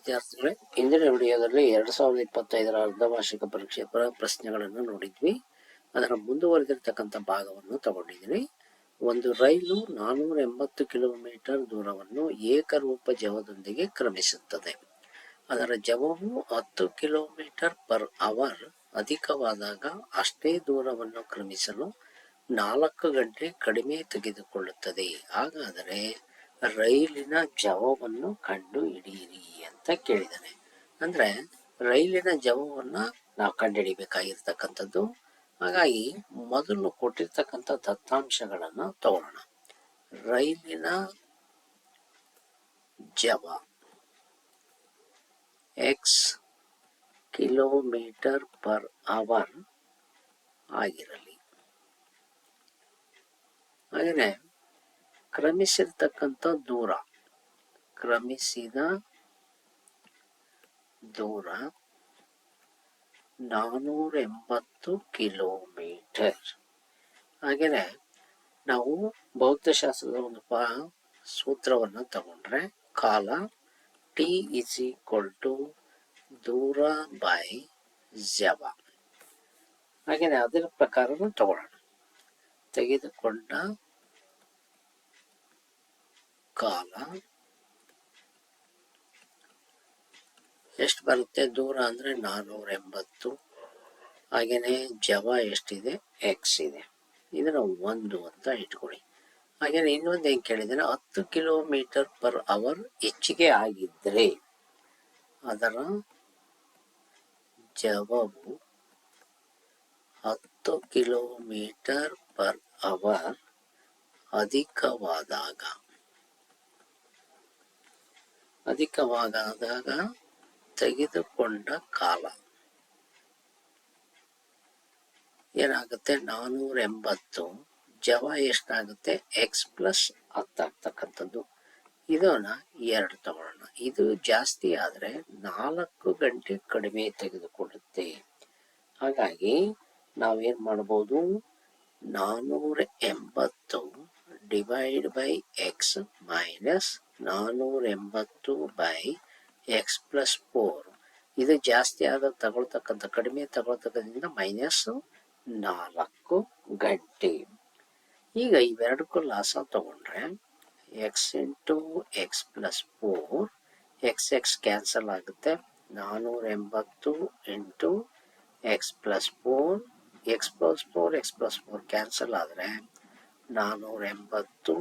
ವಿದ್ಯಾರ್ಥಿಗಳೇ ಇಂದಿನ ವಿಡಿಯೋದಲ್ಲಿ ಎರಡ್ ಸಾವಿರದ ಇಪ್ಪತ್ತೈದರ ಅರ್ಧವಾರ್ಷಿಕ ಪರೀಕ್ಷೆ ಪ್ರ ಪ್ರಶ್ನೆಗಳನ್ನು ನೋಡಿದ್ವಿ. ಅದರ ಮುಂದುವರೆದಿರ್ತಕ್ಕಂಥ ಭಾಗವನ್ನು ತಗೊಂಡಿದ್ವಿ. ಒಂದು ರೈಲು ನಾನೂರ ಎಂಬತ್ತು ಕಿಲೋಮೀಟರ್ ದೂರವನ್ನು ಏಕರೂಪ ಜವದೊಂದಿಗೆ ಕ್ರಮಿಸುತ್ತದೆ. ಅದರ ಜವವು ಹತ್ತು ಕಿಲೋಮೀಟರ್ ಪರ್ ಅವರ್, ಅಧಿಕವಾದಾಗ ಅಷ್ಟೇ ದೂರವನ್ನು ಕ್ರಮಿಸಲು ನಾಲ್ಕು ಗಂಟೆ ಕಡಿಮೆ ತೆಗೆದುಕೊಳ್ಳುತ್ತದೆ. ಹಾಗಾದರೆ ರೈಲಿನ ಜವವನ್ನು ಕಂಡು ಹಿಡಿಯಿರಿ ಅಂತ ಕೇಳಿದ್ದಾನೆ ಅಂದ್ರೆ ರೈಲಿನ ಜವವನ್ನ ನಾವು ಕಂಡುಹಿಡಿಬೇಕಾಗಿರ್ತಕ್ಕಂಥದ್ದು. ಹಾಗಾಗಿ ಮೊದಲು ಕೊಟ್ಟಿರ್ತಕ್ಕಂಥ ದತ್ತಾಂಶಗಳನ್ನು ತಗೊಳ್ಳೋಣ ರೈಲಿನ ಜವ ಎಕ್ಸ್ ಕಿಲೋಮೀಟರ್ ಪರ್ ಅವರ್ ಆಗಿರಲಿ. ಹಾಗೆಯೇ ಕ್ರಮಿಸಿರ್ತಕ್ಕಂಥ ದೂರ. ಕ್ರಮಿಸಿದ ದೂರ ನಾನೂರ ಎಂಬತ್ತು ಕಿಲೋಮೀಟರ್. ಹಾಗೆಯೇ ನಾವು ಭೌತಶಾಸ್ತ್ರದ ಒಂದು ಪ ಸೂತ್ರವನ್ನು ತಗೊಂಡ್ರೆ ಕಾಲ ಟಿ ಇಸ್ ಈಕ್ವಲ್ ಟು ದೂರ ಬೈ ಜವ ಹಾಗೆಯೇ ಅದರ ಪ್ರಕಾರನೂ ತಗೊಳ್ಳೋಣ. ತೆಗೆದುಕೊಂಡ ಕಾಲ ಎಷ್ಟು ಬರುತ್ತೆ? ದೂರ ಅಂದ್ರೆ ನಾನ್ನೂರ ಎಂಬತ್ತು ಹಾಗೇನೆ ಜವ ಎಷ್ಟಿದೆ? ಎಕ್ಸ್ ಇದೆ. ಇದನ್ನ ಒಂದು ಅಂತ ಇಟ್ಕೊಳ್ಳಿ. ಹಾಗೇನೆ ಇನ್ನೊಂದು ಹೆಂಗ್ ಕೇಳಿದ್ರೆ, ಹತ್ತು ಕಿಲೋಮೀಟರ್ ಪರ್ ಅವರ್ ಹೆಚ್ಚಿಗೆ ಆಗಿದ್ರೆ ಅದರ ಜವವು ಹತ್ತು ಕಿಲೋಮೀಟರ್ ಪರ್ ಅವರ್ ಅಧಿಕವಾದಾಗ ಅಧಿಕವಾದಾಗ ತೆಗೆದುಕೊಂಡ ಕಾಲ. ಏನಾಗುತ್ತೆ? ನಾನೂರ ಎಂಬತ್ತು ಜವ ಎಷ್ಟಾಗುತ್ತೆ? ಎಕ್ಸ್ ಪ್ಲಸ್ ಹತ್ತಾಗ್ತಕ್ಕಂಥದ್ದು ಇದನ್ನ ಎರಡು ತಗೊಳ್ಳೋಣ. ಇದು ಜಾಸ್ತಿ ಆದರೆ ನಾಲ್ಕು ಗಂಟೆ ಕಡಿಮೆ ತೆಗೆದುಕೊಳ್ಳುತ್ತೆ. ಹಾಗಾಗಿ ನಾವೇನ್ ಮಾಡ್ಬೋದು? ನಾನೂರ ಎಂಬತ್ತು ಡಿವೈಡ್ ಬೈ ಎಕ್ಸ್ ಮೈನಸ್ ನಾನ್ನೂರ ಎಂಬತ್ತು ಬೈ ಎಕ್ಸ್ ಪ್ಲಸ್ ಫೋರ್ ಇದು ಜಾಸ್ತಿ ಆದ ತಗೊಳ್ತಕ್ಕಂಥ, ಕಡಿಮೆ ತಗೊಳ್ತಕ್ಕಂಥ ಮೈನಸ್ ನಾಲ್ಕು ಗಂಟೆ. ಈಗ ಇವೆರಡಕ್ಕೂ ಲಾಸ ತಗೊಂಡ್ರೆ x into x plus four x x cancel ಆಗುತ್ತೆ. ನಾನ್ನೂರ ಎಂಬತ್ತು into x plus four x plus four x plus four cancel ಆದರೆ ನಾನೂರ ಎಂಬತ್ತು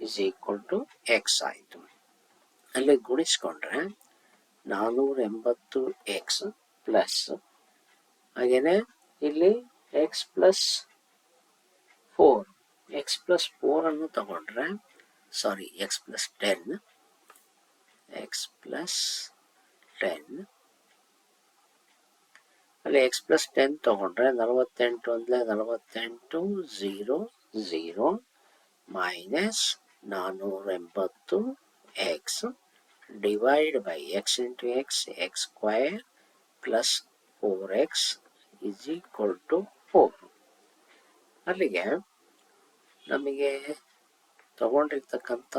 ಇಸ್ ಈಕ್ವಲ್ ಟು ಎಕ್ಸ್ ಆಯಿತು. ಅಲ್ಲಿ ಗುಣಿಸ್ಕೊಂಡ್ರೆ ನಾನ್ನೂರ ಎಂಬತ್ತು ಎಕ್ಸ್ ಪ್ಲಸ್ ಹಾಗೇನೆ ಇಲ್ಲಿ x plus four x plus four ಅನ್ನು ತಗೊಂಡ್ರೆ sorry x plus ten x plus ten ಅಲ್ಲಿ ಎಕ್ಸ್ ಪ್ಲಸ್ ಟೆನ್ ತಗೊಂಡ್ರೆ ನಲವತ್ತೆಂಟು ಅಂದರೆ ನಲವತ್ತೆಂಟು ಝೀರೋ ಝೀರೋ ಮೈನಸ್ ನಾನ್ನೂರ ಎಂಬತ್ತು x divide by x into x x square plus four x is equal to four ಅಲ್ಲಿಗೆ ನಮಗೆ ತಗೊಂಡಿರ್ತಕ್ಕಂಥ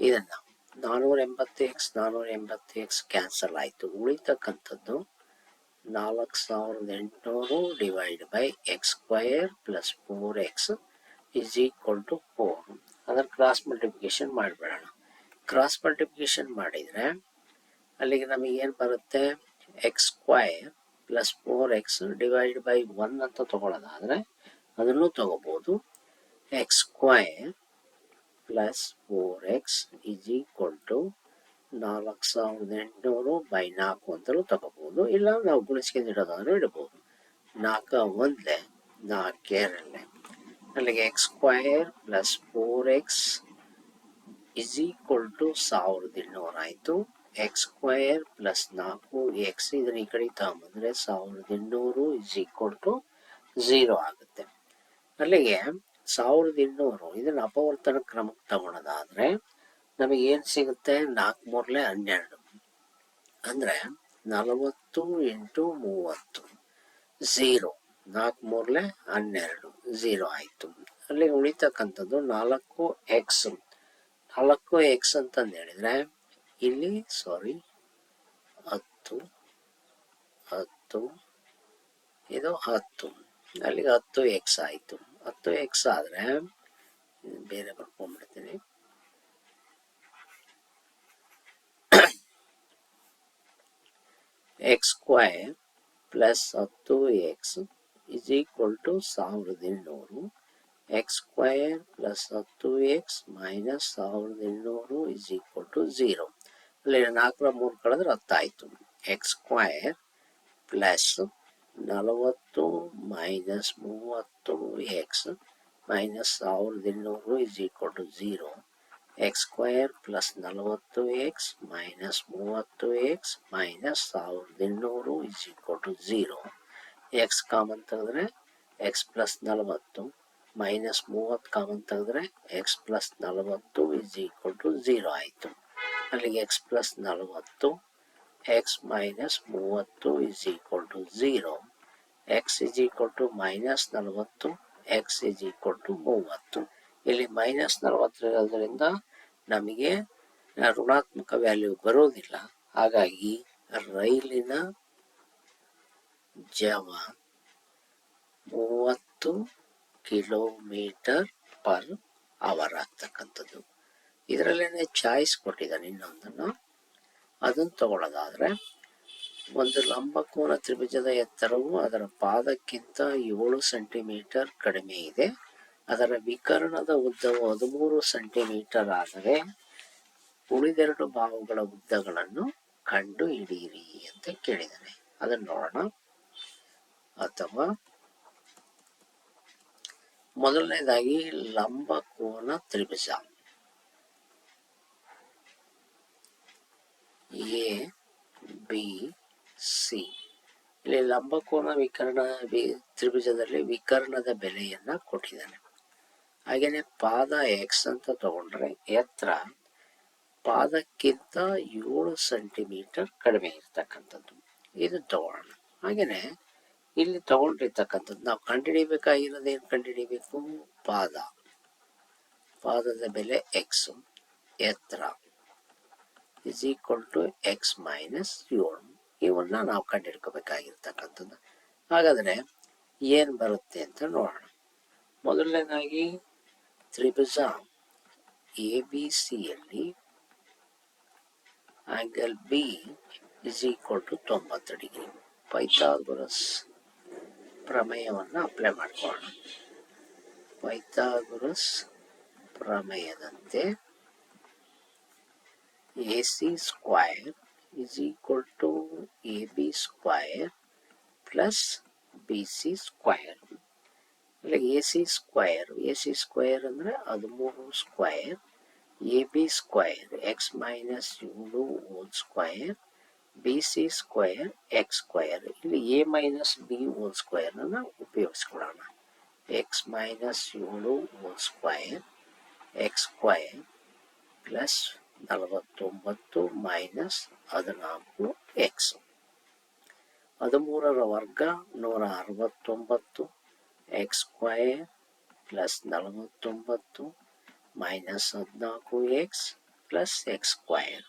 ಇದನ್ನು ನಾನೂರ ಎಂಬತ್ತು ಎಕ್ಸ್ ನಾನ್ನೂರ ಎಂಬತ್ತು ಎಕ್ಸ್ ಕ್ಯಾನ್ಸಲ್ ಆಯಿತು. ಉಳಿತಕ್ಕಂಥದ್ದು ನಾಲ್ಕು ಸಾವಿರದ ಎಂಟುನೂರು divide by x square plus four x is equal to four ಅದರ ಕ್ರಾಸ್ ಮಲ್ಟಿಪ್ಲಿಕೇಶನ್ ಮಾಡಿಬಿಡೋಣ. ಕ್ರಾಸ್ ಮಲ್ಟಿಪ್ಲಿಕೇಶನ್ ಮಾಡಿದರೆ ಅಲ್ಲಿಗೆ ನಮಗೆ ಏನು ಬರುತ್ತೆ? X square plus four x divide by one ಅಂತ ತಗೊಳ್ಳೋದಾದರೆ ಅದನ್ನು ತಗೋಬೋದು. X square plus four x is equal to ನಾಲ್ಕು ಸಾವಿರದ ಎಂಟುನೂರು ಬೈ ನಾಲ್ಕು ಅಂತಲೂ ತಗೋಬೋದು. ಇಲ್ಲ ನಾವು ಗುಣಿಸ್ಕೊಂಡು ಇಡೋದಾದ್ರೂ ಇಡಬಹುದು ನಾಲ್ಕು ಒಂದ್ಲೆ, ನಾಲ್ಕು ಎರಡಲೆ. ಅಲ್ಲಿಗೆ x square plus four x is equal to ಸಾವಿರದ ಇನ್ನೂರು ಆಯಿತು. ಎಕ್ಸ್ ಸ್ಕ್ವೈರ್ ಪ್ಲಸ್ ನಾಲ್ಕು ಎಕ್ಸ್ ಇದನ್ನ ಈ ಕಡೆ ತಗೊಂಬಂದ್ರೆ ಸಾವಿರದ ಇನ್ನೂರು ಇಸ್ ಈಕ್ವಲ್ ಟು ಝೀರೋ ಆಗುತ್ತೆ. ಅಲ್ಲಿಗೆ ಸಾವಿರದ ಇನ್ನೂರು ಇದನ್ನ ಅಪವರ್ತನ ಕ್ರಮಕ್ಕೆ ತಗೊಳೋದಾದ್ರೆ ನಮಗೆ ಏನು ಸಿಗುತ್ತೆ? ನಾಲ್ಕು ಮೂರಲೆ ಹನ್ನೆರಡು. ಅಂದ್ರೆ ನಲವತ್ತು ಇಂಟು ಮೂವತ್ತು. ಝೀರೋ. ನಾಲ್ಕು ಮೂರಲೆ ಹನ್ನೆರಡು. ಝೀರೋ ಆಯಿತು. ಅಲ್ಲಿ ಉಳಿತಕ್ಕಂಥದ್ದು ನಾಲ್ಕು ಎಕ್ಸ್. ನಾಲ್ಕು ಎಕ್ಸ್ ಅಂತಂದು ಹೇಳಿದ್ರೆ, ಇಲ್ಲಿ, ಸಾರಿ, ಹತ್ತು ಹತ್ತು, ಇದು ಹತ್ತು. ಅಲ್ಲಿಗೆ ಹತ್ತು ಎಕ್ಸ್ ಆಯಿತು. ಹತ್ತು ಎಕ್ಸ್ ಆದರೆ, ಬೇರೆ ಬರ್ಕೊಂಡ್ಬಿಡ್ತೀನಿ. ಎಕ್ಸ್ ಸ್ಕ್ವೈರ್ ಪ್ಲಸ್ ಹತ್ತು ಎಕ್ಸ್ ಇಸ್ ಈಕ್ವಲ್ ಟು ಸಾವಿರದ ಏಳ್ನೂರು. ಎಕ್ಸ್ ಸ್ಕ್ವೈರ್ ಪ್ಲಸ್ ಹತ್ತು ಎಕ್ಸ್ ಮೈನಸ್ ಸಾವಿರದ ಏಳ್ನೂರು ಇಸ್ ಈಕ್ವಲ್ ಟು ಝೀರೋ ಅಲ್ಲಿ ನಾಲ್ಕರ ಮೂರು ಕಳೆದ್ರೆ ಹತ್ತಾಯಿತು ಎಕ್ಸ್ ಸ್ಕ್ವೈರ್ ಪ್ಲಸ್ ನಲವತ್ತು ಮೈನಸ್ ಮೂವತ್ತು ಎಕ್ಸ್ ಮೈನಸ್ ಸಾವಿರದ ಇನ್ನೂರು is equal to zero x square plus ನಲವತ್ತು ಎಕ್ಸ್ ಮೈನಸ್ ಮೂವತ್ತು ಎಕ್ಸ್ ಮೈನಸ್ ಸಾವಿರದ ಇನ್ನೂರು is equal to zero x common ತೆಗೆದ್ರೆ ಎಕ್ಸ್ ಪ್ಲಸ್ ನಲವತ್ತು ಮೈನಸ್ ಮೂವತ್ತು ಕಾಮನ್ ತೆಗೆದ್ರೆ ಎಕ್ಸ್ ಪ್ಲಸ್ ನಲವತ್ತು ಇಸ್ ಈಕ್ವಲ್ ಟು ಝೀರೋ ಆಯಿತು. ಅಲ್ಲಿಗೆ ಎಕ್ಸ್ ಪ್ಲಸ್ ನಲವತ್ತು ಎಕ್ಸ್ ಮೈನಸ್ ಮೂವತ್ತು is equal to zero x is equal to minus ನಲವತ್ತು ಎಕ್ಸ್ ಇಸ್ ಈಕ್ವಲ್ ಟು ಮೂವತ್ತು. ಇಲ್ಲಿ ಮೈನಸ್ ನಲವತ್ತಿರೋದ್ರಿಂದ ನಮಗೆ ಋಣಾತ್ಮಕ ವ್ಯಾಲ್ಯೂ ಬರೋದಿಲ್ಲ. ಹಾಗಾಗಿ ರೈಲಿನ ಜವ ಮೂವತ್ತು ಕಿಲೋಮೀಟರ್ ಪರ್ ಅವರ್ ಆಗ್ತಕ್ಕಂಥದ್ದು. ಇದರಲ್ಲೇನೆ ಚಾಯ್ಸ್ ಕೊಟ್ಟಿದ್ದಾನೆ ಇನ್ನೊಂದನ್ನು. ಅದನ್ನು ತಗೊಳ್ಳೋದಾದ್ರೆ ಒಂದು ಲಂಬಕೋನ ತ್ರಿಭುಜದ ಎತ್ತರವು ಅದರ ಪಾದಕ್ಕಿಂತ ಏಳು ಸೆಂಟಿಮೀಟರ್ ಕಡಿಮೆ ಇದೆ. ಅದರ ವಿಕರ್ಣದ ಉದ್ದವು ಹದಿಮೂರು ಸೆಂಟಿಮೀಟರ್ ಆದರೆ ಉಳಿದೆರಡು ಬಾಹುಗಳ ಉದ್ದಗಳನ್ನು ಕಂಡು ಹಿಡಿಯಿರಿ ಅಂತ ಕೇಳಿದ್ದಾರೆ ಅದನ್ನು ನೋಡೋಣ. ಅಥವಾ ಮೊದಲನೇದಾಗಿ ಲಂಬಕೋನ ತ್ರಿಭುಜ. ಎ ಬಿ ಸಿ ಇಲ್ಲಿ ಲಂಬಕೋನ ವಿಕರ್ಣ ತ್ರಿಭುಜದಲ್ಲಿ ವಿಕರ್ಣದ ಬೆಲೆಯನ್ನ ಕೊಟ್ಟಿದ್ದಾನೆ. ಹಾಗೇನೆ ಪಾದ ಎಕ್ಸ್ ಅಂತ ತಗೊಂಡ್ರೆ ಎತ್ತರ ಪಾದಕ್ಕಿಂತ ಏಳು ಸೆಂಟಿಮೀಟರ್ ಕಡಿಮೆ ಇರ್ತಕ್ಕಂಥದ್ದು. ಇದು ತಗೊಳ್ಳೋಣ ಹಾಗೇನೆ ಇಲ್ಲಿ ತಗೊಂಡಿರ್ತಕ್ಕಂಥದ್ದು. ನಾವು ಕಂಡುಹಿಡಿಬೇಕಾಗಿರೋದು ಏನು ಕಂಡುಹಿಡಿಬೇಕು? ಪಾದ. ಪಾದದ ಬೆಲೆ ಎಕ್ಸ್ ಎತ್ತರ is equal to x minus ಏಳು. ಇವನ್ನ ನಾವು ಕಂಡುಹಿಡ್ಕೋಬೇಕಾಗಿರ್ತಕ್ಕಂಥದ್ದು. ಹಾಗಾದ್ರೆ ಏನು ಬರುತ್ತೆ ಅಂತ ನೋಡೋಣ. ಮೊದಲನೇದಾಗಿ ತ್ರಿಭುಜ ಎ ಬಿ ಸಿಯಲ್ಲಿ angle B is equal to ತೊಂಬತ್ತು ಡಿಗ್ರಿ ಪೈಥಾಗೊರಸ್ ಪ್ರಮೇಯವನ್ನು ಅಪ್ಲೈ ಮಾಡ್ಕೊಳ್ಳೋಣ Pythagoras ಪ್ರಮೇಯದಂತೆ A C square is equal to AB square plus BC square. ಇಲ್ಲ A C square A C square ಅಂದರೆ ಹದಿಮೂರು square A B square x minus ಏಳು whole square B C square x square ಇಲ್ಲಿ A minus B whole ಸ್ಕ್ವಯರನ್ನು ಉಪಯೋಗಿಸ್ಕೊಳ್ಳೋಣ x minus ಏಳು whole square x square plus ನಲವತ್ತೊಂಬತ್ತು minus ಹದಿನಾಲ್ಕು x. ಹದಿಮೂರರ ವರ್ಗ ನೂರ ಅರವತ್ತೊಂಬತ್ತು. ಎಕ್ಸ್ ಸ್ಕ್ವಯರ್ ಪ್ಲಸ್ ನಲವತ್ತೊಂಬತ್ತು ಮೈನಸ್ ಹದಿನಾಲ್ಕು ಎಕ್ಸ್ ಪ್ಲಸ್ ಎಕ್ಸ್ ಸ್ಕ್ವಯರ್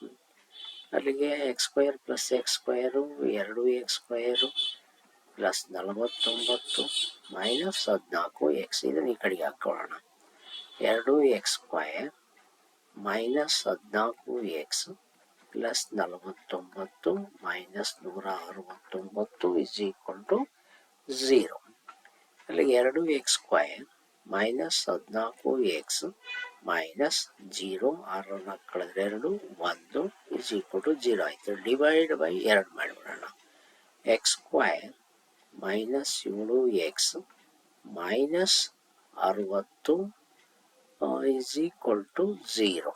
ಅಲ್ಲಿಗೆ x square plus x square ಎರಡು ಎಕ್ಸ್ ಸ್ಕ್ವಯರು ಪ್ಲಸ್ ನಲವತ್ತೊಂಬತ್ತು ಮೈನಸ್ ಹದಿನಾಲ್ಕು ಎಕ್ಸ್. ಇದನ್ನು ಈ ಕಡೆಗೆ ಹಾಕೊಳ್ಳೋಣ. ಎರಡು ಎಕ್ಸ್ ಸ್ಕ್ವಯರ್ ಮೈನಸ್ ಹದಿನಾಲ್ಕು ಎಕ್ಸ್ ಪ್ಲಸ್ ನಲವತ್ತೊಂಬತ್ತು ಮೈನಸ್ ನೂರ ಅರವತ್ತೊಂಬತ್ತು ಇಸ್ ಈಕ್ವಲ್ ಟು ಝೀರೋ ಅಲ್ಲಿ ಎರಡು ಎಕ್ಸ್ ಸ್ಕ್ವಯರ್ ಮೈನಸ್ ಹದಿನಾಲ್ಕು ಎಕ್ಸ್ ಮೈನಸ್ ಜೀರೋ ಆರನ್ನ ಕಳೆದ್ರೆ ಎರಡು, ಒಂದು ಇಸ್ ಈಕ್ವಲ್ ಟು ಜೀರೋ ಆಯಿತು. ಡಿವೈಡ್ ಬೈ ಎರಡು ಮಾಡಿಬಿಡೋಣ. ಎಕ್ಸ್ ಸ್ಕ್ವಯರ್ ಮೈನಸ್ ಏಳು ಎಕ್ಸ್ ಮೈನಸ್ ಅರವತ್ತು ಇಸ್ ಈಕ್ವಲ್ ಟು ಝೀರೋ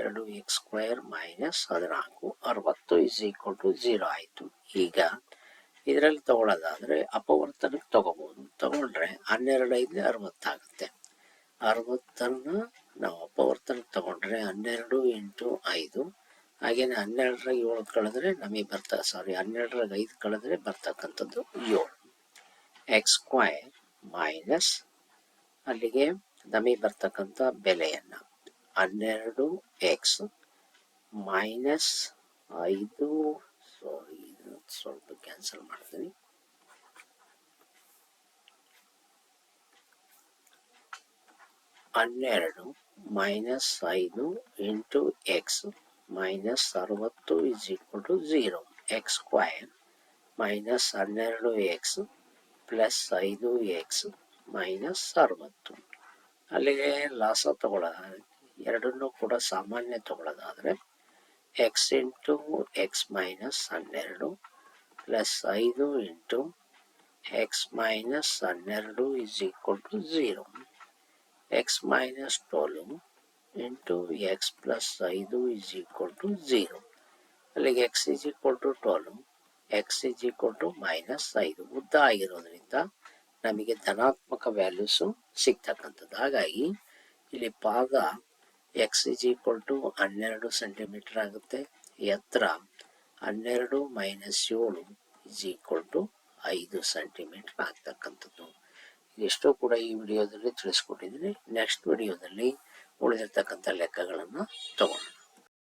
ಎರಡು ಎಕ್ಸ್ ಸ್ಕ್ವಯರ್ ಮೈನಸ್ ಹದಿನಾಲ್ಕು, ಅರವತ್ತು ಇಸ್ ಈಕ್ವಲ್ ಟು ಝೀರೋ ಆಯಿತು. ಈಗ ಇದರಲ್ಲಿ ತಗೊಳ್ಳೋದಾದ್ರೆ ಅಪವರ್ತನಕ್ಕೆ ತಗೋಬಹುದು ತಗೊಂಡ್ರೆ ಹನ್ನೆರಡು ಅರವತ್ತಾಗುತ್ತೆ ಅರವತ್ತನ್ನು ನಾವು ಅಪವರ್ತನಕ್ಕೆ ತಗೊಂಡ್ರೆ ಹನ್ನೆರಡು ಇಂಟು ಐದು. ಹಾಗೇನೆ ಹನ್ನೆರಡರಾಗ ಏಳು ಕಳೆದ್ರೆ ನಮಗೆ ಬರ್ತಾ ಸಾರಿ ಹನ್ನೆರಡರಾಗ ಐದು ಕಳೆದ್ರೆ ಬರ್ತಕ್ಕಂಥದ್ದು ಏಳು. ಎಕ್ಸ್ ಸ್ಕ್ವೈರ್ ಮೈನಸ್ ಅಲ್ಲಿಗೆ ನಮಗೆ ಬರ್ತಕ್ಕಂಥ ಬೆಲೆಯನ್ನು ಹನ್ನೆರಡು ಎಕ್ಸ್ ಮೈನಸ್ ಐದು ಸಾರಿ ಸ್ವಲ್ಪ ಕ್ಯಾನ್ಸಲ್ ಮಾಡ್ತೀನಿ. ಹನ್ನೆರಡು ಮೈನಸ್ ಐದು ಇಂಟು ಎಕ್ಸ್ ಮೈನಸ್ ಅರವತ್ತು is equal to zero x square minus ಹನ್ನೆರಡು ಎಕ್ಸ್ ಪ್ಲಸ್ ಐದು ಎಕ್ಸ್ ಮೈನಸ್ ಅರವತ್ತು. ಅಲ್ಲಿಗೆ ಲಾಸ ತಗೊಳ್ಳೋದಾದ್ರೆ ಎರಡನ್ನು ಕೂಡ ಸಾಮಾನ್ಯ ತಗೊಳ್ಳೋದಾದರೆ ಎಕ್ಸ್ ಇಂಟು ಎಕ್ಸ್ ಮೈನಸ್ ಹನ್ನೆರಡು ಪ್ಲಸ್ ಐದು ಇಂಟು ಎಕ್ಸ್ ಮೈನಸ್ ಹನ್ನೆರಡು is equal to zero x minus twelve into x plus ಐದು ಇಸ್ ಈಕ್ವಲ್ ಟು ಝೀರೋ ಅಲ್ಲಿಗೆ x is equal to twelve x is equal to minus ಐದು. ಉದ್ದ ಆಗಿರೋದ್ರಿಂದ ನಮಗೆ ಧನಾತ್ಮಕ ವ್ಯಾಲ್ಯೂಸು ಸಿಗ್ತಕ್ಕಂಥದ್ದು ಹಾಗಾಗಿ ಇಲ್ಲಿ ಪಾದ ಎಕ್ಸ್ ಇಸ್ ಈಕ್ವಲ್ ಟು ಹನ್ನೆರಡು ಸೆಂಟಿಮೀಟರ್ ಆಗುತ್ತೆ. ಎತ್ತರ ಹನ್ನೆರಡು ಮೈನಸ್ ಏಳು ಇಸ್ ಈಕ್ವಲ್ ಟು ಐದು ಸೆಂಟಿಮೀಟರ್ ಆಗ್ತಕ್ಕಂಥದ್ದು. ಎಷ್ಟೋ ಕೂಡ ಈ ವಿಡಿಯೋದಲ್ಲಿ ತಿಳಿಸ್ಕೊಟ್ಟಿದ್ದೀನಿ. ನೆಕ್ಸ್ಟ್ ವಿಡಿಯೋದಲ್ಲಿ ಉಳಿದಿರ್ತಕ್ಕಂಥ ಲೆಕ್ಕಗಳನ್ನು ತಗೊಳ್ಳೋಣ